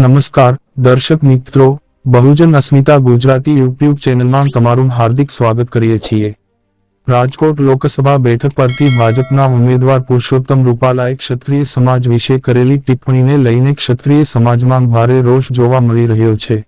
નમસ્કાર, દર્શક મિત્રો, બહુજન અસ્મિતા ગુજરાતી યુટ્યુબ ચેનલમાં તમારું હાર્દિક સ્વાગત કરીએ છીએ. રાજકોટ લોકસભા બેઠક પરથી ભાજપના ઉમેદવાર પુરુષોત્તમ રૂપાલાએ ક્ષત્રિય સમાજ વિશે કરેલી ટિપ્પણીને લઈને ક્ષત્રિય સમાજમાં ભારે રોષ જોવા મળી રહ્યો છે.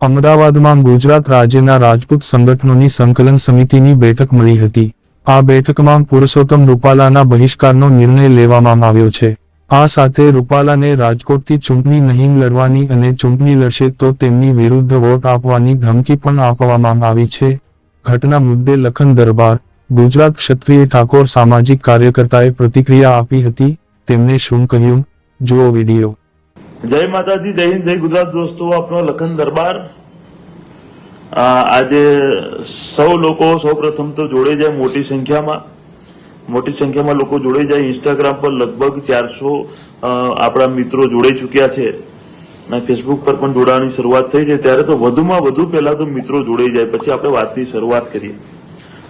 અમદાવાદમાં ગુજરાત રાજ્યના રાજપૂત સંગઠનોની સંકલન સમિતિની બેઠક મળી હતી. આ બેઠકમાં પુરુષોત્તમ રૂપાલાના બહિષ્કારનો નિર્ણય લેવામાં આવ્યો છે. આ સાથે રૂપાલાને રાજકોટથી ચૂંટણી નહીં લડવાની અને ચૂંટણી લડશે તો તેમની વિરુદ્ધ વોટ આપવાની ધમકી પણ આપવામાં આવી છે. ઘટના મુદ્દે લખન દરબાર, ગુજરાત ક્ષત્રિય ઠાકોર સામાજિક કાર્યકર્તાએ પ્રતિક્રિયા આપી હતી. તેમણે શું કહ્યું? જુઓ વીડિયો. જય માતાજી, જય હિન્દ, જય ગુજરાત દોસ્તો, આપનો લખન દરબાર. આજે સૌ લોકો સૌ પ્રથમ તો જોડે જાય મોટી સંખ્યામાં. મોટી સંખ્યામાં લોકો જોડે જાય. ઇન્સ્ટાગ્રામ પર લગભગ ચારસો આપણા મિત્રો જોડાઈ ચૂક્યા છે. અને ફેસબુક પર પણ જોડાવાની શરૂઆત થઈ છે. ત્યારે તો વધુમાં વધુ પહેલાં તો મિત્રો જોડાઈ જાય. પછી આપણે વાતની શરૂઆત કરીએ.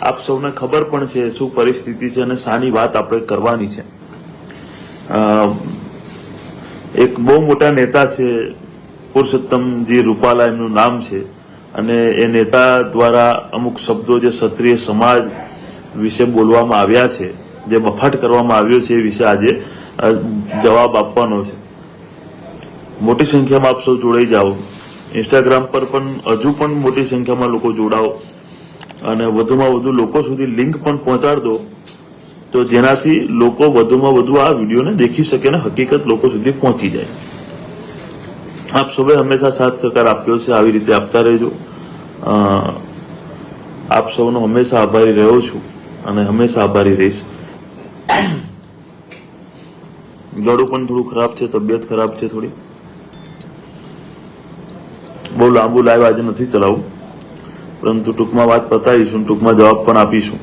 આપ સૌને ખબર પણ છે શું પરિસ્થિતિ છે અને શાની વાત આપણે કરવાની છે. એક બહુ મોટા નેતા છે, પુરુષોત્તમજી રૂપાલા એમનું નામ છે. અને એ નેતા દ્વારા અમુક શબ્દો જે ક્ષત્રિય સમાજ વિશે બોલવામાં આવ્યા છે, જે બફાટ કરવામાં આવ્યો છે એ વિશે આજે જવાબ આપવાનો છે. મોટી સંખ્યામાં આપ સૌ જોડાઈ જાઓ. ઇન્સ્ટાગ્રામ પર પણ હજુ પણ મોટી સંખ્યામાં લોકો જોડાઓ. અને વધુમાં વધુ લોકો સુધી લિંક પણ પહોંચાડજો. તો જેનાથી લોકો વધુમાં વધુ આ વિડીયોને દેખી શકે અને હકીકત લોકો સુધી પહોંચી જાય. આપ સૌએ હંમેશા સાથ સહકાર આપ્યો છે, આવી રીતે આપતા રહેજો. આપ સૌનો હંમેશા આભારી રહ્યો છું. અને હંમેશા આભારી રહીશ. ગળું પણ થોડું ખરાબ છે, તબિયત ખરાબ છે થોડી. બહુ લાંબુ લાઈવ આજે નથી ચલાવું. પરંતુ ટૂંકમાં વાત પતાવીશું ટૂંકમાં જવાબ પણ આપીશું.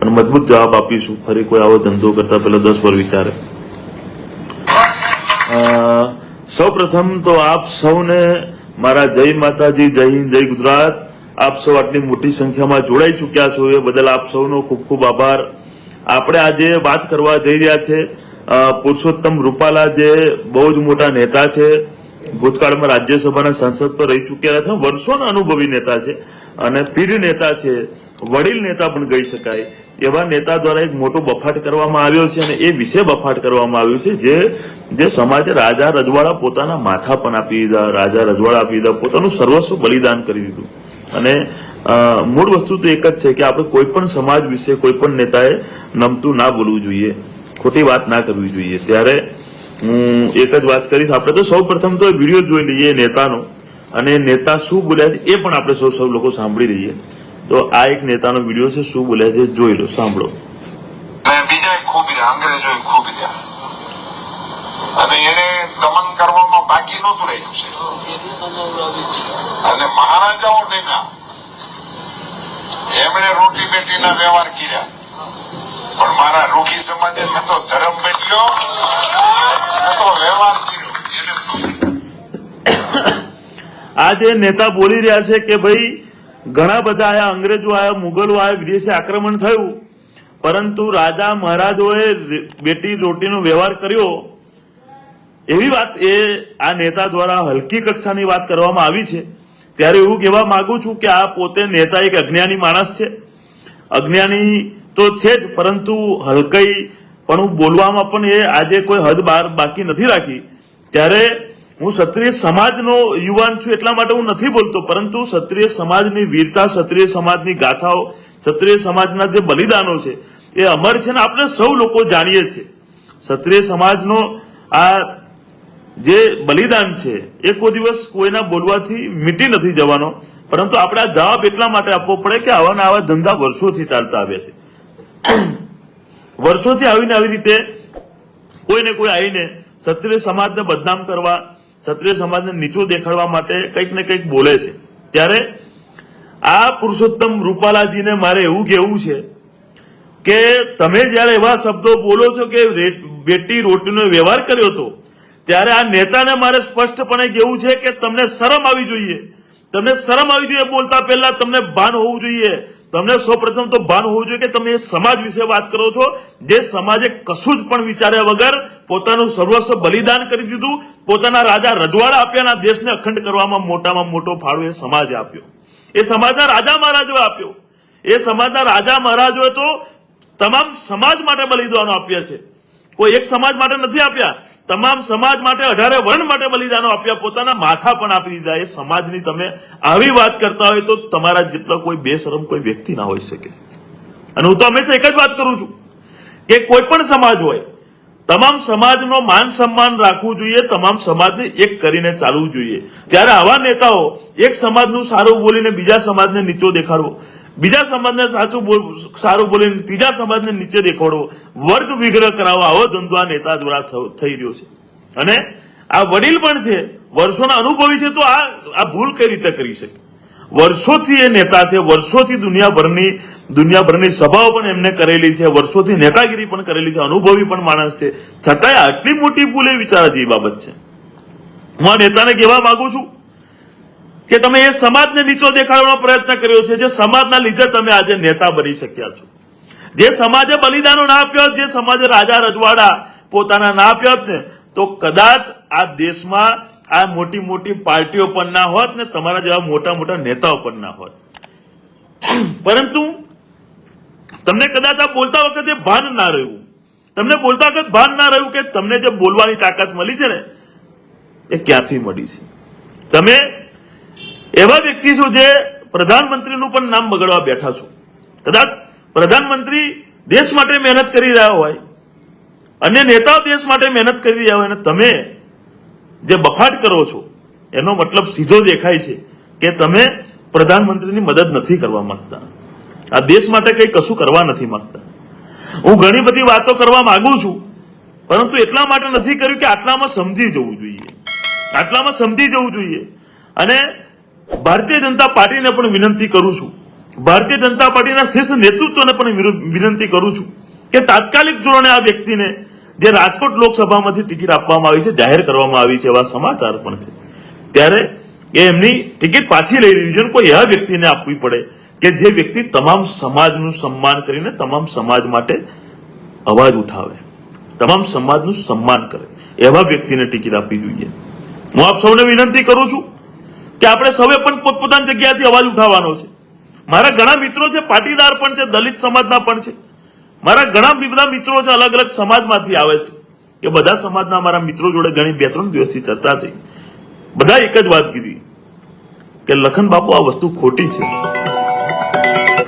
અને મજબૂત જવાબ આપીશું. ફરી કોઈ આવો ધંધો કરતા પહેલા દસ પર વિચારે. સૌ પ્રથમ તો આપ સૌને મારા જય માતાજી, જય હિન્દ, જય ગુજરાત. આપ સૌ આટલી મોટી સંખ્યામાં જોડાઈ ચુક્યા છો. એ બદલ આપ સૌનો ખૂબ ખૂબ આભાર. આપણે આજે વાત કરવા જઈ રહ્યા છે પુરુષોત્તમ રૂપાલા જે બહુ જ મોટા નેતા છે. ભૂતકાળમાં રાજ્યસભાના સાંસદ પર રહી ચૂક્યા હતા, વર્ષોના અનુભવી નેતા છે અને પીઢ નેતા છે, વડીલ નેતા પણ કહી શકાય. એવા નેતા દ્વારા એક મોટો બફાટ કરવામાં આવ્યો છે અને એ વિશે બફાટ કરવામાં આવ્યો છે જે જે સમાજે રાજા રજવાડા પોતાના માથા પણ આપી દીધા, રાજા રજવાડા આપી દીધા, પોતાનું સર્વસ્વ બલિદાન કરી દીધું. અને મૂળ વસ્તુ તો એક જ છે કે આપણે કોઈ પણ સમાજ વિશે કોઈ પણ નેતાએ નમતું ના બોલવું જોઈએ, ખોટી વાત ના કરવી જોઈએ. ત્યારે હું એક જ વાત કરીશ. આપણે તો સૌ પ્રથમ તો વીડિયો જોઈ લઈએ નેતાનો. અને નેતા શું બોલ્યા છે એ પણ આપણે સૌ સૌ લોકો સાંભળી લઈએ. તો આ એક નેતાનો વીડિયો છે, શું બોલ્યા છે જોઈ લો, સાંભળો. બીજા રહ્યા અંગ્રેજો અને એને દમન કરવામાં બાકી નહોતું રહ્યું છે. અને મહારાજાઓ નિમ્યા એમણે રોટી બેટીના વ્યવહાર કર્યા. પણ મારા રૂખી સમાજે ન તો ધર્મ બેઠ્યો ન તો વ્યવહાર કર્યો. આ જે નેતા બોલી રહ્યા છે કે ભાઈ, ઘણા બધા આયા અંગ્રેજો આયા, મુગલો આયા, વિદેશી આક્રમણ થયું. પરંતુ રાજા મહારાજોએ બેટી રોટીનો વ્યવહાર કર્યો. એવી વાત એ આ નેતા દ્વારા હલકી કક્ષાની વાત કરવામાં આવી છે. ત્યારે એવું કહેવા માંગુ છું કે આ પોતે નેતા એક અજ્ઞાની માણસ છે. અજ્ઞાની તો છે જ, પરંતુ હલકઈ પણ હું બોલવામાં પણ એ આજે કોઈ હદ બહાર બાકી નથી રાખી. ત્યારે હું ક્ષત્રિય સમાજનો યુવાન છું એટલા માટે હું નથી બોલતો, પરંતુ ક્ષત્રિય સમાજની વીરતા, ક્ષત્રિય સમાજની ગાથાઓ, ક્ષત્રિય સમાજના જે બલિદાનો છે, એ અમર છે ને આપણે સૌ લોકો જાણીએ છીએ. ક્ષત્રિય સમાજનો આ જે બલિદાન છે એ કોઈ દિવસ કોઈના બોલવાથી મીટી નથી જવાનો, પરંતુ આપણે આ જવાબ એટલા માટે આપવો પડે કે આવાના આવા ધંધા વર્ષોથી ચાલતા આવ્યા છે. વર્ષોથી આવીને આવી રીતે કોઈને કોઈ આવીને ક્ષત્રિય સમાજને બદનામ કરવા, ક્ષત્રિય સમાજને નીચું દેખાડવા માટે કંઈક ને કંઈક બોલે છે. ત્યારે આ પુરુષોત્તમ રૂપાલાજીને મારે એવું કહેવું છે કે તમે જ્યારે એવા શબ્દો બોલો છો કે બેટી રોટીનો વ્યવહાર કર્યો હતો ત્યારે આ નેતાને મારે સ્પષ્ટપણે કહેવું છે કે તમને શરમ આવી જોઈએ. તમને શરમ આવી જોઈએ બોલતા પહેલા તમને ભાન હોવું જોઈએ. તમને સૌપ્રથમ તો ભાન હોવું જોઈએ કે તમે એ સમાજ વિશે વાત કરો છો. જે સમાજે કશું જ પણ વિચાર્યા વગર પોતાનું સર્વસ્વ બલિદાન કરી દીધું. પોતાના રાજા રજવાડા આપ્યા અને આ દેશને અખંડ કરવામાં મોટામાં મોટો ફાળો એ સમાજે આપ્યો. એ સમાજના રાજા મહારાજોએ આપ્યો. એ સમાજના રાજા મહારાજોએ તો તમામ સમાજ માટે બલિદાનો આપ્યા છે. કોઈ એક સમાજ માટે નથી આપ્યા. તમામ સમાજ માટે અઢારે વર્ણ માટે બલિદાનો આપ્યા, પોતાના માથા પણ આપી દીધા. એ સમાજની તમે આવી વાત કરતા હોય તો તમારા જેટલા કોઈ બેશરમ કોઈ વ્યક્તિ ના હોઈ શકે. અને હું તો હંમેશા એક જ વાત કરું છું કે કોઈ પણ સમાજ હોય, તમામ સમાજનો માન સન્માન રાખવું જોઈએ, તમામ સમાજને એક કરીને ચાલવું જોઈએ. ત્યારે આવા નેતાઓ એક સમાજનું સારું બોલીને બીજા સમાજને નીચો દેખાડવો. બીજા સમાજને સાચું સારું બોલીને ત્રીજા સમાજને નીચે દેખાડવો વર્ગ વિગ્રહ કરાવવો આવો ધંધો આ નેતા દ્વારા થઈ રહ્યો છે. અને આ વડીલ પણ છે. વર્ષોના અનુભવી છે તો આ આ ભૂલ કઈ રીતે કરી શકે? વર્ષોથી એ નેતા છે. વર્ષોથી દુનિયાભરની દુનિયાભરની સભાઓ પણ એમને કરેલી છે. વર્ષોથી નેતાગીરી પણ કરેલી છે. અનુભવી પણ માણસ છે. છતાંય આટલી મોટી ભૂલ એ વિચારા જેવી બાબત છે. હું આ નેતાને કહેવા માંગુ છું. કે તમે એ સમાજને નીચો દેખાડવાનો પ્રયત્ન કર્યો છે, જે સમાજના લીધે તમે આજે નેતા બની શક્યા છો. જે સમાજે બલિદાનો ના આપ્યો, જે સમાજે રાજા રજવાડા પોતાના ના આપ્યો ને, તો કદાચ આ દેશમાં આ મોટી મોટી પાર્ટીઓ પણ ના હોત ને, તમારા જેવા મોટા મોટા નેતાઓ પણ ના હોત. પરંતુ તમને કદાચ આ બોલતા વખતે ભાન ના રહ્યું. તમને બોલતા વખત ભાન ના રહ્યું કે તમને જે બોલવાની તાકાત મળી છે ને, એ ક્યાંથી મળી છે? તમે એવા વ્યક્તિ છું જે પ્રધાનમંત્રીનું પણ નામ બગડવા બેઠા છું. કદાચ પ્રધાનમંત્રી દેશ માટે મહેનત કરી રહ્યા હોય અન્ય નેતાઓ દેશ માટે મહેનત કરી રહ્યા હોય અને તમે જે બફાટ કરો છો, એનો મતલબ સીધો દેખાય છે કે તમે પ્રધાનમંત્રીની મદદ નથી કરવા માંગતા. આ દેશ માટે કંઈ કશું કરવા નથી માંગતા. હું ઘણી બધી વાતો કરવા માંગુ છું, પરંતુ એટલા માટે નથી કર્યું કે આટલામાં સમજી જવું જોઈએ. આટલામાં સમજી જવું જોઈએ. અને ભારતીય જનતા પાર્ટીને પણ વિનંતી કરું છું. ભારતીય જનતા પાર્ટીના શીર્ષ નેતૃત્વને પણ વિનંતી કરું છું કે તાત્કાલિક ધોરણે આ વ્યક્તિને જે રાજકોટ લોકસભામાંથી ટિકિટ આપવામાં આવી છે, જાહેર કરવામાં આવી છે એવા સમાચાર પણ છે. ત્યારે એ એમની ટિકિટ પાછી લઈ લીધી છે કોઈ એવા વ્યક્તિને આપવી પડે કે જે વ્યક્તિ તમામ સમાજનું સન્માન કરીને તમામ સમાજ માટે અવાજ ઉઠાવે. તમામ સમાજનું સન્માન કરે. એવા વ્યક્તિને ટિકિટ આપવી જોઈએ. હું આપ સૌને વિનંતી કરું છું કે આપણે સૌએ પણ પોતપોતાની જગ્યાએથી અવાજ ઉઠાવવાનો છે. મારા ઘણા મિત્રો છે, પાટીદાર પણ છે, દલિત સમાજના પણ છે. મારા ઘણા બધા મિત્રો છે અલગ અલગ સમાજમાંથી આવે છે. કે બધા સમાજના મારા મિત્રો જોડે ઘણી બે ત્રણ દિવસથી ચર્ચા થઈ. બધા એક જ વાત કીધી, કે લખન બાપુ આ વસ્તુ ખોટી છે.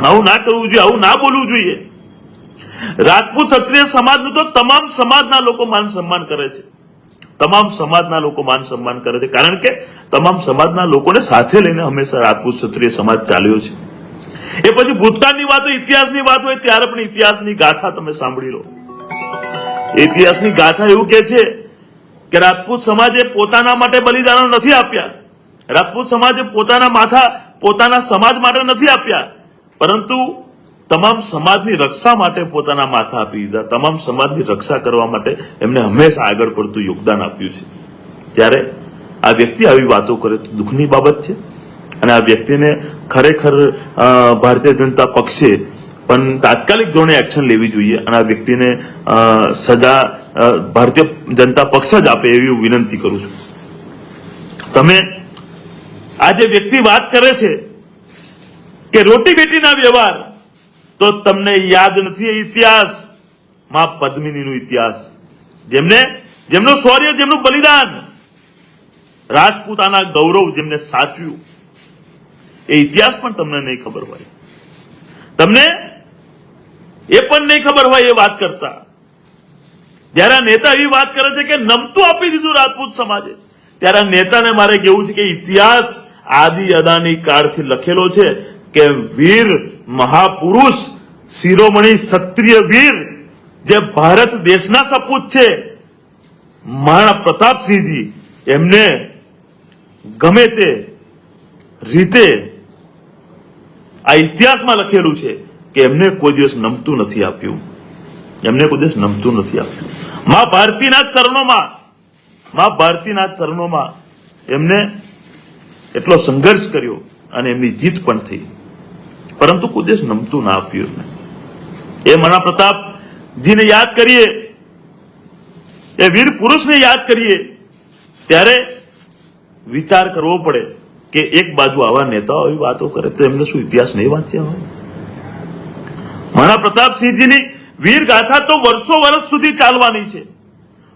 આવું ના કરવું જોઈએ, આવું ના બોલવું જોઈએ. રાજપૂત ક્ષત્રિય સમાજનું તો તમામ સમાજના લોકો માન સન્માન કરે છે. તમામ સમાજના લોકો માન સન્માન કરે છે. કારણ કે તમામ સમાજના લોકોને સાથે લઈને હંમેશા રાજપૂત ક્ષત્રિય સમાજ ચાલ્યો છે. એ પછી ભૂતકાળની વાત હોય, ઇતિહાસની વાત હોય, ત્યારે પણ ઇતિહાસની ગાથા તમે સાંભળી લો. ઇતિહાસની ગાથા એવું કે છે કે રાજપૂત સમાજે પોતાના માટે બલિદાનો નથી આપ્યા. રાજપૂત સમાજે પોતાના માથા, પોતાના સમાજ માટે નથી આપ્યા. પરંતુ તમામ સમાજની રક્ષા માટે પોતાના માથા આપી દીધા. તમામ સમાજની રક્ષા કરવા માટે એમને હંમેશા આગળ પડતું યોગદાન આપ્યું છે. ત્યારે આ વ્યક્તિ આવી વાતો કરે તો દુઃખની બાબત છે. અને આ વ્યક્તિને ખરેખર ભારતીય જનતા પક્ષે પણ તાત્કાલિક ધોરણે એક્શન લેવી જોઈએ અને આ વ્યક્તિને સજા ભારતીય જનતા પક્ષ જ આપે એવી હું વિનંતી કરું છું. તમે આ જે વ્યક્તિ વાત કરે છે કે રોટી બેટીના વ્યવહાર તો તમને યાદ નથી એ ઇતિહાસ? માં પદ્મિનીનો ઇતિહાસ. જેમને, જેમનું શૌર્ય, જેમનું બલિદાન. રાજપૂતાના ગૌરવ જેમને સાચવ્યું એ ઇતિહાસ પણ તમને નહીં ખબર હોય. તમને એ પણ નહીં ખબર હોય એ વાત કરતા. જ્યારે નેતા એવી વાત કરે છે કે નમતું આપી દીધું રાજપૂત સમાજે, ત્યારે નેતાને મારે કેવું છે કે ઇતિહાસ આદિ અદાની કાળથી લખેલો છે. કે વીર મહાપુરુષ શિરોમણી ક્ષત્રિય વીર જે ભારત દેશના સપૂત છે. મહારાણા પ્રતાપસિંહજી એમને ગમે તે રીતે આ ઇતિહાસમાં લખેલું છે કે એમને કોઈ દિવસ નમતું નથી આપ્યું. એમને કોઈ દિવસ નમતું નથી આપ્યું. મા ભારતીના ચરણોમાં, મા ભારતીના ચરણોમાં એમને એટલો સંઘર્ષ કર્યો અને એમની જીત પણ થઈ. પરંતુ કોઈ નમતું ના આપ્યું એ મણા પ્રતાપજીને યાદ કરીએ, એ વીર પુરુષને યાદ કરીએ, ત્યારે વિચાર કરવો પડે કે એક બાજુ આવા નેતાઓ એવી વાતો કરે તો એમને શું ઇતિહાસ નહીં વાંચ્યા હોય? મહારાણા પ્રતાપસિંહજીની વીર ગાથા તો વર્ષો વર્ષ સુધી ચાલવાની છે.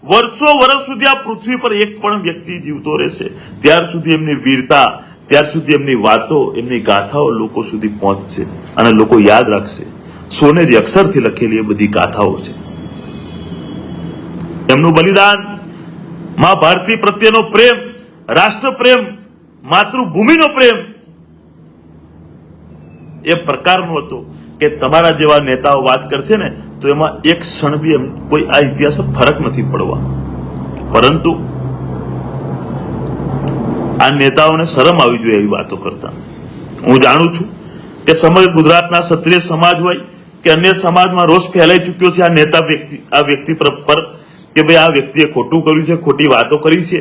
વર્ષો વર્ષ સુધી આ પૃથ્વી પર એક પણ વ્યક્તિ જીવતો રહેશે. ત્યાર સુધી એમની વીરતા ત્યાર સુધી એમની વાતો, એમની ગાથાઓ લોકો સુધી પહોંચશે અને લોકો યાદ રાખશે. સોનેરી અક્ષરથી લખેલી એ બધી ગાથાઓ છે. એમનું બલિદાનમાં ભારતી પ્રત્યેનો પ્રેમ રાષ્ટ્ર પ્રેમ માતૃભૂમિનો પ્રેમ, એ પ્રકારનો હતો કે તમારા જેવા નેતાઓ વાત કરશે ને, તો એમાં એક ક્ષણ બી એમ કોઈ આ ઇતિહાસમાં ફરક નથી પડવા. પરંતુ આ નેતાઓને શરમ આવી જોઈએ એવી વાતો કરતા. હું જાણું છું કે સમગ્ર ગુજરાતના ક્ષત્રિય સમાજ હોય કે અન્ય સમાજમાં રોષ ફેલાઈ ચૂક્યો છે આ નેતા વ્યક્તિ, આ વ્યક્તિ પર કે ભાઈ આ વ્યક્તિએ ખોટું કર્યું છે, ખોટી વાતો કરી છે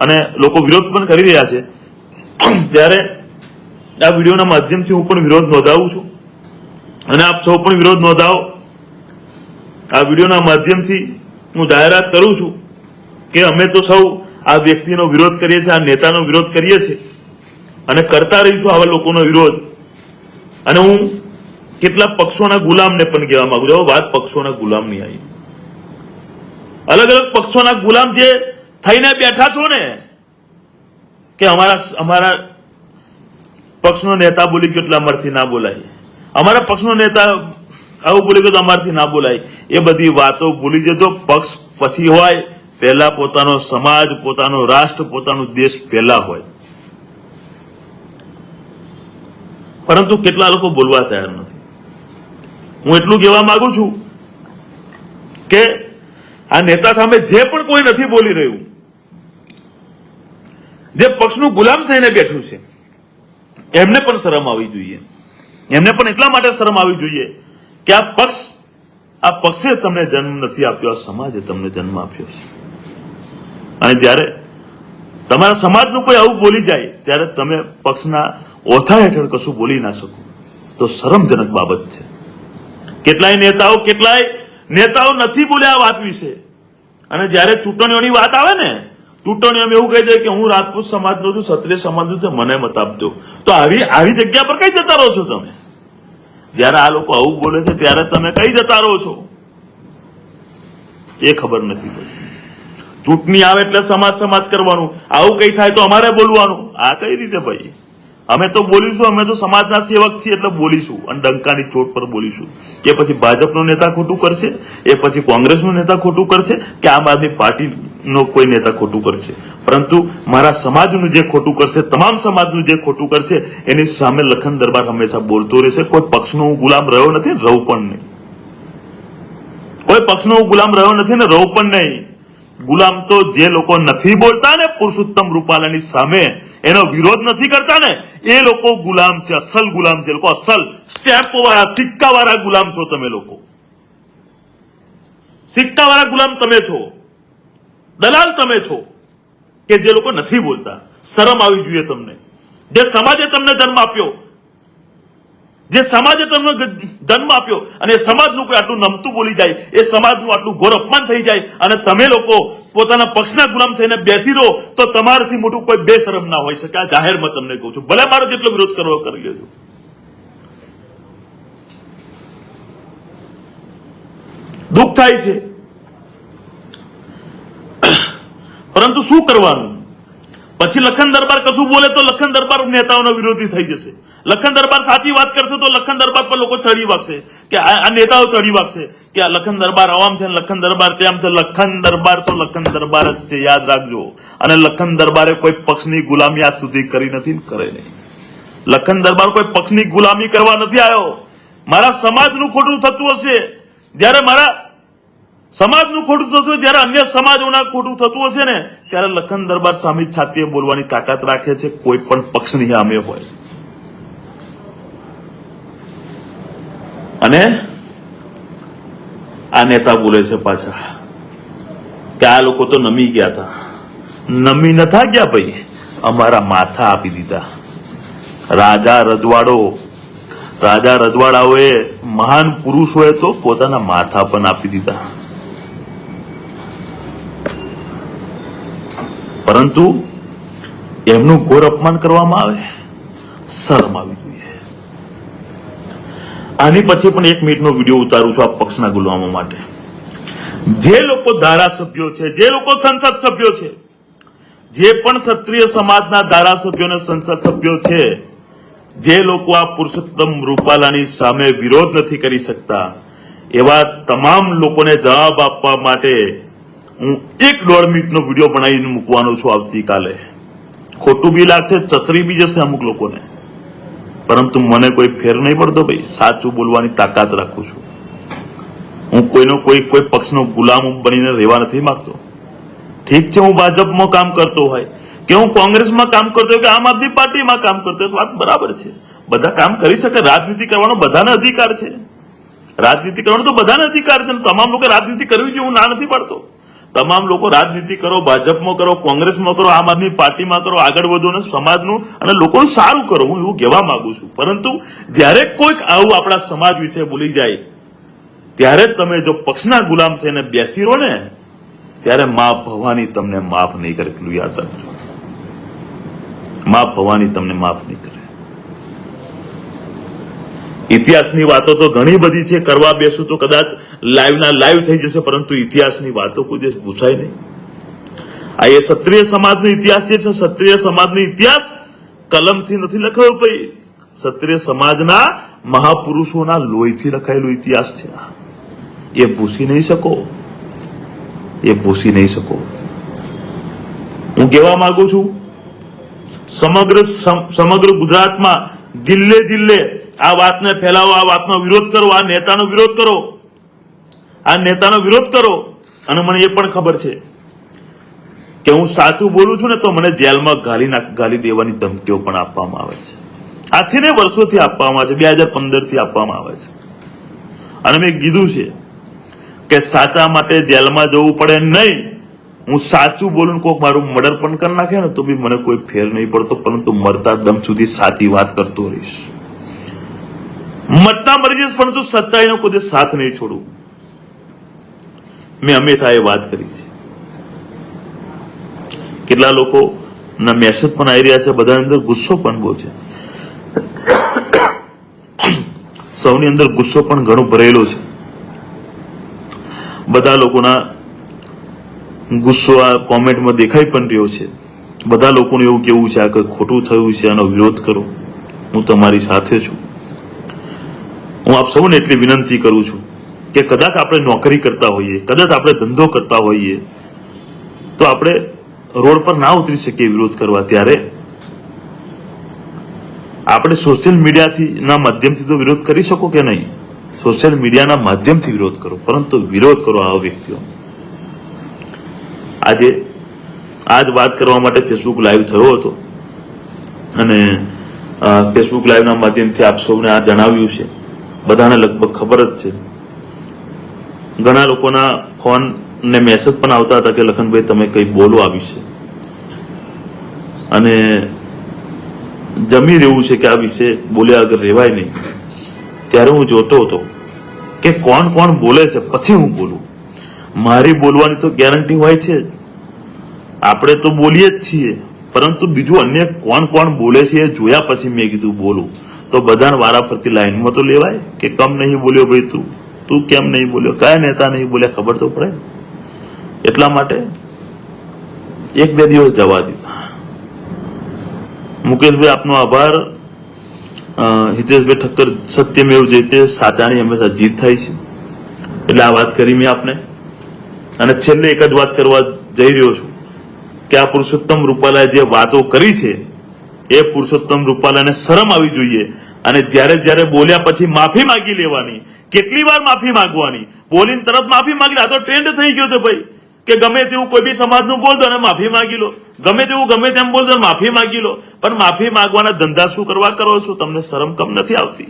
અને લોકો વિરોધ પણ કરી રહ્યા છે. ત્યારે આ વિડીયોના માધ્યમથી હું પણ વિરોધ નોંધાવું છું અને આપ સૌ પણ વિરોધ નોંધાવો. આ વિડીયોના માધ્યમથી હું જાહેરાત કરું છું કે અમે તો સૌ આ વ્યક્તિનો વિરોધ કરીએ છીએ, આ નેતાનો વિરોધ કરીએ છીએ અને કરતા રહીશું આવા લોકોનો વિરોધ. અને હું કેટલા પક્ષોના ગુલામને પણ કહેવા માંગુ છું. વાત પક્ષોના ગુલામની આવી. અલગ અલગ પક્ષોના ગુલામ જે થઈને બેઠા છો ને, કે અમારા અમારા પક્ષનો નેતા બોલી ગયો એટલે અમારથી ના બોલાય. અમારા પક્ષનો નેતા આવું બોલી ગયો તો અમારથી ના બોલાય. એ બધી વાતો ભૂલી જજો. પક્ષ પછી હોય પહેલા પોતાનો સમાજ, પોતાનો રાષ્ટ્ર, પોતાનો દેશ પહેલા હોય. પરંતુ કેટલા લોકો બોલવા તૈયાર નથી. હું એટલું કહેવા માંગુ છું કે આ નેતા સામે જે પણ કોઈ નથી બોલી રહ્યું, જે પક્ષનું ગુલામ થઈને બેઠું છે, એમને પણ શરમ આવી જોઈએ. એમને પણ એટલા માટે શરમ આવી જોઈએ કે આ પક્ષ, આ પક્ષે તમને જન્મ નથી આપ્યો, આ સમાજે તમને જન્મ આપ્યો છે. અને જ્યારે તમારા સમાજનું કોઈ આવું બોલી જાય, ત્યારે તમે પક્ષના ઓથા હેઠળ કશું બોલી ના શકો. તો શરમજનક બાબત છે. કેટલાય નેતાઓ કેટલાય નેતાઓ નથી બોલ્યા આ વાત વિશે. અને જ્યારે ચૂંટણીઓની વાત આવે ને, ચૂંટણીઓમાં એવું કહી દે કે હું રાજપૂત સમાજનો છું, ક્ષત્રિય સમાજનો છું મને મત આપજો. તો આવી આવી જગ્યા પર કઈ જતા રહો છો તમે? જ્યારે આ લોકો આવું બોલે છે, ત્યારે તમે કઈ જતા રહો છો? એ ખબર નથી પડતી ચૂંટણી આવે એટલે સમાજ સમાજ કરવાનું. આવું કઈ થાય તો અમારે બોલવાનું. આ કઈ રીતે ભાઈ? અમે તો બોલીશું, અમે તો સમાજના સેવક છીએ એટલે બોલીશું. અને ડંકાની ચોટ પર બોલીશું. એ પછી ભાજપનો નેતા ખોટું કરશે, એ પછી કોંગ્રેસનો નેતા ખોટું કરશે, કે આમ આદમી પાર્ટીનો કોઈ નેતા ખોટું કરશે. પરંતુ મારા સમાજનું જે ખોટું કરશે, તમામ સમાજનું જે ખોટું કરશે, એની સામે લખન દરબાર હંમેશા બોલતો રહેશે. કોઈ પક્ષનો હું ગુલામ રહ્યો નથી, રહું પણ નહીં. કોઈ પક્ષનો હું ગુલામ રહ્યો નથી ને રહું પણ નહીં. ગુલામ તો જે લોકો નથી બોલતા ને પુરુષોત્તમ રૂપાલાની સામે એનો વિરોધ નથી કરતા ને, એ લોકો ગુલામ છે, અસલ ગુલામ છે. લોકો અસલ સ્ટેમ્પ વાળા સિક્કા વાળા ગુલામ છો તમે લોકો. સિક્કા વાળા ગુલામ તમે છો. દલાલ તમે છો કે જે લોકો નથી બોલતા. શરમ આવી જોઈએ તમને. જે સમાજે તમને જન્મ આપ્યો જે સમાજે તમને જન્મ આપ્યો અને સમાજનું કોઈ આટલું નમતું બોલી જાય, એ સમાજનું આટલું ઘોર અપમાન થઈ જાય અને તમે લોકો પોતાના પક્ષના ગુલામ થઈને બેસી રહો, તો તમારાથી મોટું કોઈ બેશરમ ના હોઈ શકે. આ જાહેરમાં તમને કહું છું. ભલે મારો જેટલો વિરોધ કરવો કરી લેજો. દુઃખ થાય છે. પરંતુ શું કરવાનું? પછી લખન દરબાર કશું બોલે તો લખન દરબાર નેતાઓનો વિરોધી થઈ જશે. લખન દરબાર સાચી વાત કરશે તો લખન દરબાર પર લોકો ચડી વાગશે. કે આ નેતાઓ ચડી વાગશે. કે આ લખન દરબાર આવામ છે લખન દરબાર તેમ છે. લખન દરબાર તો લખન દરબાર જ છે. યાદ રાખજો. અને લખન દરબારે કોઈ પક્ષની ગુલામી આજ સુધી કરી નથી કરે નહીં. લખન દરબાર કોઈ પક્ષની ગુલામી કરવા નથી આવ્યો. મારા સમાજનું ખોટું થતું હશે. જ્યારે મારા સમાજનું ખોટું થતું જ્યારે અન્ય સમાજોના ખોટું થતું હશે ને, ત્યારે લખન દરબાર સામે છાતીએ બોલવાની તાકાત રાખે છે. કોઈ પણ પક્ષની સામે હોય. અને આ નેતા બોલે છે પાછા કે આ લોકો તો નમી ગયા હતા નમી નથા ગયા ભાઈ અમારા માથા આપી દીધા રાજા રજવાડો રાજા રજવાડાઓએ મહાન પુરુષોએ તો પોતાના માથા પણ આપી દીધા પરંતુ એમનું ઘોર અપમાન કરવામાં આવે શરમ આવી આની પછી પણ એક મિનિટનો વીડિયો ઉતારું છું આ પક્ષના ગુલામો માટે. જે લોકો ધારાસભ્યો છે, જે લોકો સંસદ સભ્યો છે, જે પણ ક્ષત્રિય સમાજના ધારાસભ્યો સંસદ સભ્યો છે, જે લોકો આ પુરુષોત્તમ રૂપાલાની સામે વિરોધ નથી કરી શકતા, એવા તમામ લોકોને જવાબ આપવા માટે હું એક દોઢ મિનિટનો વીડિયો બનાવીને મૂકવાનો છું આવતીકાલે. ખોટું બી લાગશે ચતરી બી જશે અમુક લોકોને. પરંતુ મને કોઈ ફેર નહીં પડતો ભાઈ. સાચું બોલવાની તાકાત રાખું છું. હું કોઈનો કોઈ કોઈ પક્ષનો ગુલામ બનીને રહેવા નથી માંગતો. ઠીક છે, હું ભાજપમાં કામ કરતો હોય કે હું કોંગ્રેસમાં કામ કરતો હોય કે આમ આદમી પાર્ટીમાં કામ કરતો હોય વાત બરાબર છે. બધા કામ કરી શકે. રાજનીતિ કરવાનો બધાને અધિકાર છે. રાજનીતિ કરવાનો તો બધાને અધિકાર છે તમામ લોકો રાજનીતિ કરવી જોઈએ, હું ના નથી પાડતો. તમામ લોકો રાજનીતિ કરો, ભાજપમાં કરો, કોંગ્રેસમાં કરો, આમ આદમી પાર્ટીમાં કરો, આગળ વધો અને સમાજનું અને લોકોનું સારું કરો. હું એવું કહેવા માંગુ છું. પરંતુ જ્યારે કોઈક આવું આપણા સમાજ વિશે બોલી જાય, ત્યારે તમે જો પક્ષના ગુલામ થઈને બેસી રહો ને, ત્યારે મા ભવાની તમને માફ નહીં કરે. પેલું યાદ રાખજો. મા ભવાની તમને માફ નહીં કરે. ઇતિહાસની વાતો તો ઘણી બધી છે, કરવા બેસું તો કદાચ લાઈવના લાઈવ થઈ જશે, પરંતુ ઇતિહાસની વાતો કોઈ દિવસ પૂછાય નહીં. આ એ ક્ષત્રિય સમાજનો ઇતિહાસ જે છે, ક્ષત્રિય સમાજનો ઇતિહાસ કલમથી નથી લખાયો ભાઈ ક્ષત્રિય સમાજના મહાપુરુષોના લોહીથી લખાયેલો ઇતિહાસ છે. એ ભૂસી નહીં શકો. એ ભૂસી નહીં શકો. હું કહેવા માંગુ છું, સમગ્ર સમગ્ર ગુજરાતમાં જિલ્લે જિલ્લે આ વાતને ફેલાવો, આ વાતનો વિરોધ કરો, આ નેતાનો વિરોધ કરો. આ નેતાનો વિરોધ કરો. અને મને એ પણ ખબર છે કે હું સાચું બોલું છું ને તો મને જેલમાં ગાલી નાખ, ગાલી દેવાની ધમકીઓ પણ આપવામાં આવે છે. આથી ને વર્ષોથી આપવામાં આવે છે, બે હજાર પંદરથી આપવામાં આવે છે. અને મેં કીધું છે કે સાચા માટે જેલમાં જવું પડે નહીં. હું સાચું બોલું કોઈક મારું મર્ડર પણ કરી નાખે ને તો બી મને કોઈ ફેર નહીં પડતો, પરંતુ મરતા દમ સુધી સાચી વાત કરતો રહીશ. મરતા મરી જઈશ પરંતુ સચ્ચાઈનો કોઈ સાથ નહીં છોડું. મેં હંમેશા એ વાત કરી છે. કેટલા લોકો ના મેસેજ પણ આવી રહ્યા છે, બધાની અંદર ગુસ્સો પણ બહુ છે. સૌની અંદર ગુસ્સો પણ ઘણો ભરેલો છે. બધા લોકોના ગુસ્સો આ કોમેન્ટમાં દેખાઈ પણ રહ્યો છે. બધા લોકોનું એવું કેવું છે, આ કંઈ ખોટું થયું છે, આનો વિરોધ કરો. હું તમારી સાથે છું. હું આપ સૌને એટલી વિનંતી કરું છું કે કદાચ આપણે નોકરી કરતા હોઈએ, કદાચ આપણે ધંધો કરતા હોઈએ, તો આપણે રોડ પર ના ઉતરી શકીએ વિરોધ કરવા ત્યારે. આપણે સોશિયલ મીડિયાથી ના માધ્યમથી તો વિરોધ કરી શકો કે નહીં? સોશિયલ મીડિયાના માધ્યમથી વિરોધ કરો, પરંતુ વિરોધ કરો આવા વ્યક્તિઓ. આજે, આજ વાત કરવા માટે ફેસબુક લાઈવ થયો હતો. અને ફેસબુક લાઈવના માધ્યમથી આપ સૌને આ જણાવ્યું છે. બધાને લગભગ ખબર જ છે. ઘણા લોકોના ફોન ને મેસેજ પણ આવતા હતા કે લખનભાઈ તમે કંઈ બોલો આ વિશે. અને જમી રહેવું છે કે આ વિશે બોલ્યા આગળ રહેવાય નહીં. ત્યારે હું જોતો હતો કે કોણ કોણ બોલે છે, પછી હું બોલું. મારી બોલવાની તો ગેરંટી હોય છે આપણે તો બોલીએ જ છીએ. પરંતુ બીજું અન્ય કોણ કોણ બોલે છે એ જોયા પછી મેં કીધું, બોલું. તો બધાને વારા ફરતી લાઈનમાં તો લેવાય કે કમ નહીં બોલ્યો ભાઈ તું. તું કેમ નહીં બોલ્યો? કયા નેતા નહીં બોલ્યા, ખબર તો પડે. એટલા માટે એક બે દિવસ જવા દીધા મુકેશભાઈ, આપનો આભાર. હિતેશભાઈ ઠક્કર સત્યમેવ જયતે સાચાની હંમેશા જીત થાય છે. એટલે આ વાત કરી મેં આપને. અને છેલ્લે એક જ વાત કરવા જઈ રહ્યો છું કે આ પુરુષોત્તમ રૂપાલાએ જે વાતો કરી છે એ પુરુષોત્તમ રૂપાલાને શરમ આવી જોઈએ. અને જ્યારે જ્યારે બોલ્યા પછી માફી માંગી લેવાની. કેટલી વાર માફી માંગવાની? બોલીને તરત માફી માંગી આ તો ટ્રેન્ડ થઈ ગયો છે ભાઈ. કે ગમે તેવું કોઈ બી સમાજનું બોલ દો અને માફી માંગી લો. ગમે તેવું ગમે તેમ બોલ દો માફી માંગી લો. પણ માફી માંગવાના ધંધા શું કરવા કરો છો? તમને શરમ કમ નથી આવતી.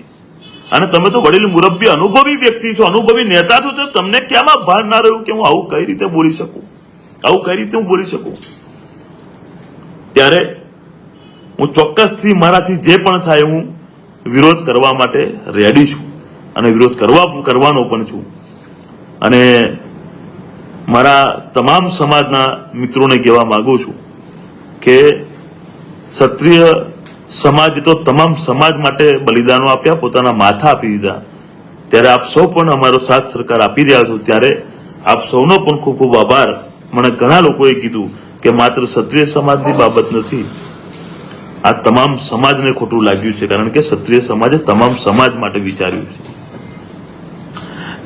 અને તમે તો વડીલ મુરબ્બી, અનુભવી વ્યક્તિ છો, અનુભવી નેતા છો, તો તમને ક્યાંમાં ભાન ના રહ્યું કે હું આવું કઈ રીતે બોલી શકું? આવું કઈ રીતે હું બોલી શકું? ત્યારે હું ચોક્કસથી મારાથી જે પણ થાય હું વિરોધ કરવા માટે રેડી છું અને વિરોધ કરવા કરવાનો પણ છું. અને મારા તમામ સમાજના મિત્રોને કહેવા માગું છું કે ક્ષત્રિય સમાજ તો તમામ સમાજ માટે બલિદાનો આપ્યા, પોતાના માથા આપી દીધા. ત્યારે આપ સૌ પણ અમારો સાથ સરકાર આપી રહ્યા છો. ત્યારે આપ સૌનો પણ ખૂબ ખૂબ આભાર. મને ઘણા લોકોએ કીધું કે માત્ર ક્ષત્રિય સમાજની બાબત નથી આ તમામ સમાજને ખોટું લાગ્યું છે, કારણ કે ક્ષત્રિય સમાજે તમામ સમાજ માટે વિચાર્યું છે.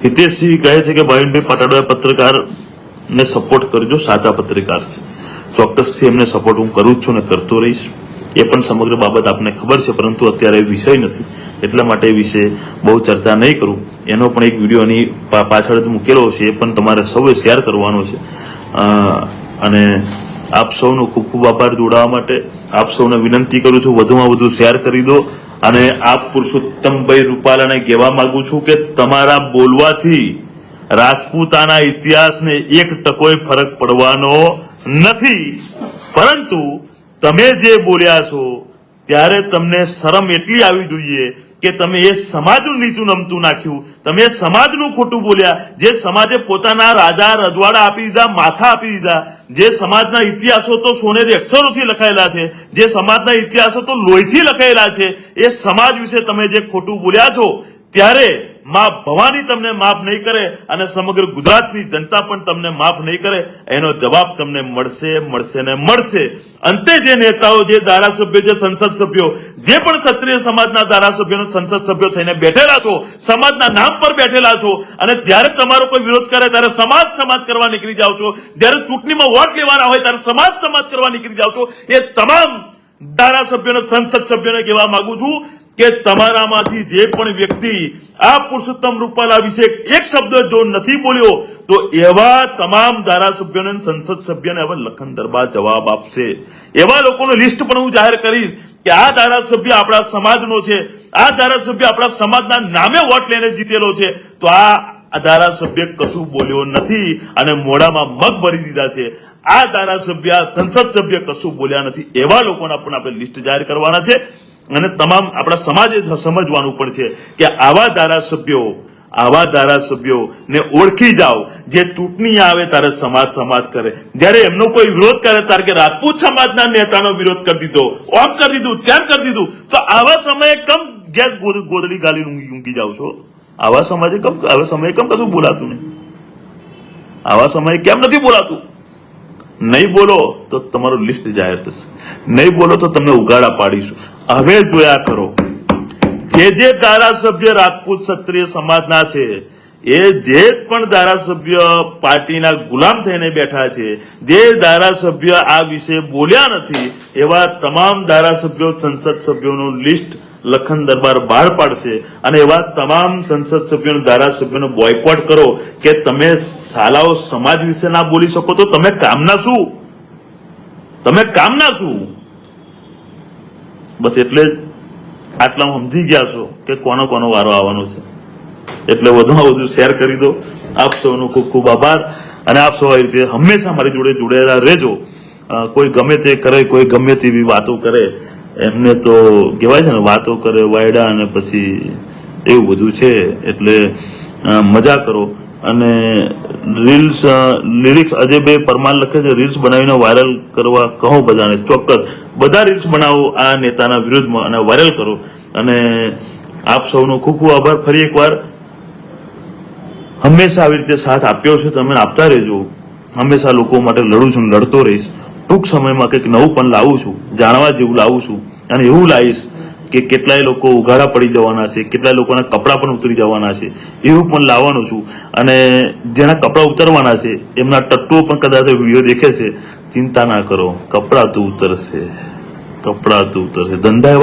હિતેશસિંહ કહે છે કે ભાવિનભાઈ પાટાડા પત્રકારને સપોર્ટ કરજો, સાચા પત્રકાર છે. ચોક્કસથી એમને સપોર્ટ હું કરું છું ને કરતો રહીશ. એ પણ સમગ્ર બાબત આપને ખબર છે, પરંતુ અત્યારે વિષય નથી. એટલા માટે એ વિશે બહુ ચર્ચા નહીં કરું. એનો પણ એક વિડીયોની પાછળ મૂકેલો છે, એ પણ તમારે સૌએ શેર કરવાનો છે. અને આપ સૌનો ખૂબ ખૂબ આભાર જોડાવા માટે. આપ સૌને વિનંતી કરું છું વધુમાં વધુ શેર કરી દો અને આપ પુરુષોત્તમભાઈ રૂપાલાને કહેવા માંગુ છું કે તમારા બોલવાથી રાજપૂતાના ઇતિહાસને એક ટકોય ફરક પડવાનો નથી. પરંતુ તમે જે બોલ્યા છો, ત્યારે તમને શરમ એટલી આવી જોઈએ કે તમે એ સમાજનું નીચું નમતું નાખ્યું. તમે સમાજનું ખોટું બોલ્યા. જે સમાજે પોતાના રાજા રજવાડા આપી દીધા, માથા આપી દીધા. જે સમાજના ઇતિહાસો તો સોનેરી અક્ષરોથી લખાયેલા છે. જે સમાજના ઇતિહાસો તો લોહીથી લખાયેલા છે. એ સમાજ વિશે તમે જે ખોટું બોલ્યા છો, ત્યારે મા ભવાની તમને માફ નહીં કરે અને સમગ્ર ગુજરાતની જનતા પણ તમને માફ નહીં કરે, એનો જવાબ તમને મળશે મળશે ને મળશે. અંતે જે નેતાઓ, જે ધારાસભ્યો, જે સંસદ સભ્યો, જે પણ ક્ષત્રિય સમાજના ધારાસભ્યો સંસદ સભ્યો થઈને બેઠેલા છો, સમાજના નામ પર બેઠેલા છો, અને જ્યારે તમારો કોઈ વિરોધ કરે ત્યારે સમાજ સમાજ કરવા નીકળી જાઓ છો, જ્યારે ચૂંટણીમાં વોટ લેવાના હોય ત્યારે સમાજ સમાજ કરવા નીકળી જાઓ છો, એ તમામ ધારાસભ્યોને, સંસદ સભ્યોને કહેવા માંગુ છું. કે તમારામાંથી જે પણ વ્યક્તિ આ પુરુષોત્તમ રૂપાલા વિશે એક શબ્દ જો નથી બોલ્યો, તો એવા તમામ ધારાસભ્યોને સંસદ સભ્યને હવે લખન દરબાર જવાબ આપશે. એવા લોકોનું લિસ્ટ પણ હું જાહેર કરીશ કે આ ધારાસભ્ય આપણા સમાજનો છે. આ ધારાસભ્ય આપણા સમાજના નામે વોટ લઈને જીતેલો છે. તો આ ધારાસભ્ય કશું બોલ્યો નથી અને મોઢામાં મગ ભરી દીધા છે. આ ધારાસભ્ય સંસદ સભ્ય કશું બોલ્યા નથી. એવા લોકોના પણ આપણે લિસ્ટ જાહેર કરવાના છે. અને તમામ આપણા સમાજે સમજવાનું પણ છે કે આવા ધારાસભ્યો આવા ધારાસભ્યો ને ઓળખી જાઓ, જે ચૂંટણી આવે ત્યારે સમાજ સમાજ કરે. જ્યારે એમનો કોઈ વિરોધ કરે ત્યારે કે રાજપૂત સમાજના નેતાનો વિરોધ કરી દીધો, ઓમ કરી દીધું, તેમ કરી દીધું, તો આવા સમયે કમ ગેસ ગોદડી ગાલી ઊંઘી ઊંઘી જાવ છો? આવા સમાજે કમ, આવા સમયે કમ કશું બોલાતું નહીં? આવા સમયે કેમ નથી બોલાતું? નહીં બોલો તો તમારું લિસ્ટ જાહેર થશે. નહીં બોલો તો તમને ઉગાડા પાડીશું. હવે જોયા કરો. જે જે ધારાસભ્ય રાજપૂત ક્ષત્રિય સમાજના છે, એ જે પણ ધારાસભ્ય પાર્ટીના ગુલામ થઈને બેઠા છે, જે ધારાસભ્ય આ વિશે બોલ્યા નથી, એવા તમામ ધારાસભ્યો સંસદ સભ્યોનું લિસ્ટ લખન દરબાર બહાર પાડશે અને એવા તમામ સંસદ સભ્યો ધારાસભ્યોનો બોયકોટ કરો કે તમે શાલાઓ સમાજ વિશે ના બોલી શકો તો તમે કામના શું? તમે કામના શું? બસ એટલે જ આટલામાં સમજી ગયા છો કે કોનો કોનો વારો આવવાનો છે. એટલે વધુમાં વધુ શેર કરી દો. આપ સૌનો ખૂબ ખૂબ આભાર અને આપ સૌ આવી રીતે હંમેશા મારી જોડે જોડાયેલા રહેજો. કોઈ ગમે તે કરે, કોઈ ગમે તેવી વાતો કરે, એમને તો કહેવાય છે ને, વાતો કરે, વાયડા અને પછી એવું બધું છે. એટલે મજા કરો. અને રીલ્સ લિરિક્સ અજયભાઈ પરમાર લખે છે. રીલ્સ બનાવીને વાયરલ કરવા કહો બધાને ચોક્કસ. બધા રીલ્સ બનાવો, આ નેતાના વિરુદ્ધમાં અને વાયરલ કરો. અને આપ સૌનો ખૂબ ખૂબ આભાર. ફરી એકવાર હંમેશા આવી રીતે સાથ આપ્યો છે, તમે આપતા રહેજો. હંમેશા લોકો માટે લડું છું, લડતો રહીશ. ટૂંક સમયમાં કંઈક નવું પણ લાવું છું, જાણવા જેવું લાવું છું. અને એવું લાવીશ કે કેટલાય લોકો ઉઘાડા પડી જવાના છે, કેટલાય લોકોના કપડાં પણ ઉતરી જવાના છે. એવું પણ લાવવાનું છું. અને જેના કપડાં ઉતરવાના છે, એમના ટટ્ટુઓ પણ કદાચ વીડિયો દેખે છે. ચિંતા ના કરો. કપડાં તો ઉતરશે. કપડાં તો ઉતરશે. ધંધા એવા